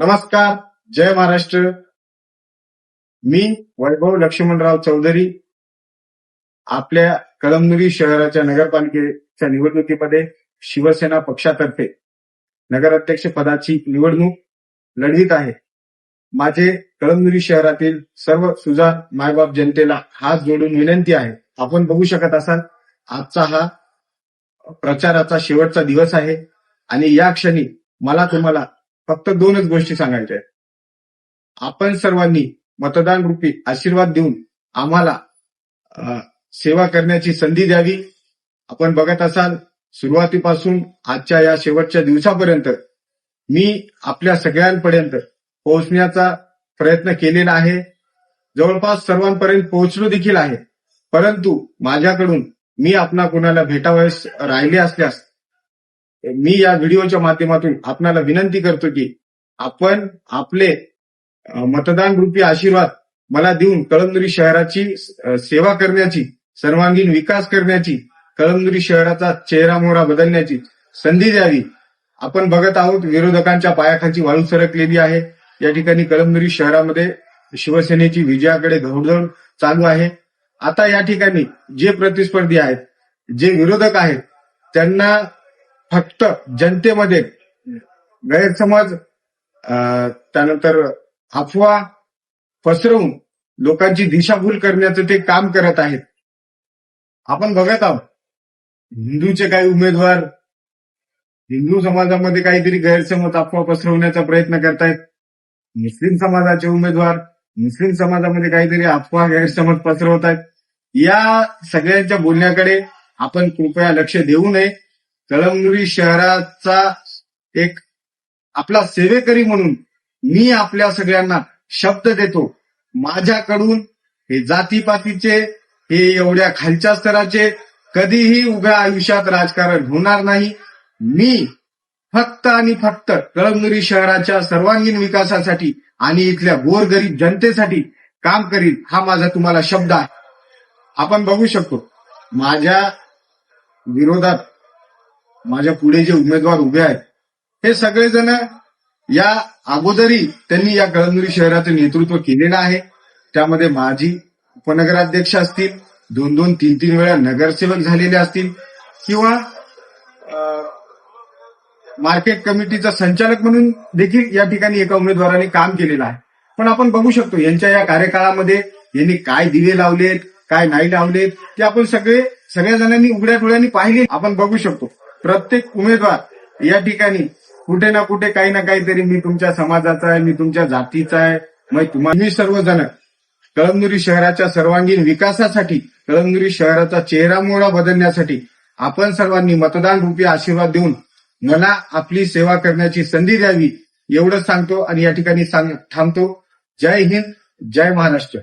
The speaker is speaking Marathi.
नमस्कार जय महाराष्ट्र. मी वैभव लक्ष्मणराव चौधरी आपल्या कळमनुरी शहराच्या नगरपालिकेच्या निवडणुकीमध्ये शिवसेना पक्षातर्फे नगराध्यक्ष पदाची निवडणूक लढवीत आहे. माझे कळमनुरी शहरातील सर्व सुजाण मायबाप जनतेला हात जोडून विनंती आहे. आपण बघू शकत असाल आजचा हा प्रचाराचा शेवटचा दिवस आहे आणि या क्षणी मला तुम्हाला फक्त दोनच गोष्टी सांगायच्या आहेत. आपण सर्वांनी मतदान रूपी आशीर्वाद देऊन आम्हाला सेवा करण्याची संधी द्यावी. आपण बघत असाल सुरुवातीपासून आजच्या या शेवटच्या दिवसापर्यंत मी आपल्या सगळ्यांपर्यंत पोहोचण्याचा प्रयत्न केलेला आहे. जवळपास सर्वांपर्यंत पोहोचलो देखील आहे. परंतु माझ्याकडून मी आपणा कुणाला भेटावयास राहिले असल्यास मी या व्हिडिओच्या माध्यमातून आपणाला विनंती करतो की आपण आपले मतदान रूपी आशीर्वाद मला देऊन कळमनुरी शहराची सेवा करण्याची सर्वांगीण विकास करण्याची कळमनुरी शहराचा चेहरा मोहरा बदलण्याची संधी द्यावी. आपण बघत आहोत विरोधकांच्या पायाखाची वाळू सरकलेली आहे. या ठिकाणी कळमनुरी शहरामध्ये शिवसेनेची विजयाकडे घौडदौड चालू आहे. आता या ठिकाणी जे प्रतिस्पर्धी आहेत जे विरोधक आहेत त्यांना फक्त जनतेमध्ये गैरसमज त्यानंतर अफवा पसरवून लोकांची दिशाभूल करण्याचं ते काम करत आहेत. आपण बघत आहोत हिंदूचे काही उमेदवार हिंदू समाजामध्ये काहीतरी गैरसमज अफवा पसरवण्याचा प्रयत्न करतायत. मुस्लिम समाजाचे उमेदवार मुस्लिम समाजामध्ये काहीतरी अफवा गैरसमज पसरवत आहेत या सगळ्यांच्या बोलण्याकडे आपण कृपया लक्ष देऊ नये. कळमनुरी शहराचा एक आपला सेवेकरी म्हणून मी आपल्या सगळ्यांना शब्द देतो. माझ्याकडून हे जातीपातीचे हे एवढ्या खालच्या स्तराचे कधीही उभ्या आयुष्यात राजकारण होणार नाही. मी फक्त आणि फक्त कळमनुरी शहराच्या सर्वांगीण विकासासाठी आणि इथल्या गोरगरीब जनतेसाठी काम करीन हा माझा तुम्हाला शब्द आहे. आपण बघू शकतो. माझ्या विरोधात माझ्या पुढे जे उमेदवार उभे आहेत हे सगळेजण या अगोदरी त्यांनी या कळमनुरी शहराचं नेतृत्व केलेलं आहे. त्यामध्ये माजी उपनगराध्यक्ष असतील दोन दोन तीन तीन वेळा नगरसेवक झालेले असतील किंवा अं, मार्केट कमिटीचा संचालक म्हणून देखील या ठिकाणी एका उमेदवाराने काम केलेलं आहे. पण आपण बघू शकतो यांच्या या कार्यकाळामध्ये यांनी काय दिवे लावलेत काय नाही लावलेत ते आपण सगळे सगळ्या जणांनी उघड्या डोळ्यांनी पाहिले. आपण बघू शकतो प्रत्येक उमेदवार या ठिकाणी कुठे ना कुठे काही ना काहीतरी मी तुमच्या समाजाचा आहे मी तुमच्या जातीचा आहे. मग तुम्ही सर्वजण कळमनुरी शहराच्या सर्वांगीण विकासासाठी कळमनुरी शहराचा चेहरा मोहरा बदलण्यासाठी आपण सर्वांनी मतदान रूपी आशीर्वाद देऊन मला आपली सेवा करण्याची संधी द्यावी एवढंच सांगतो आणि या ठिकाणी सांग थांबतो. जय हिंद जय महाराष्ट्र.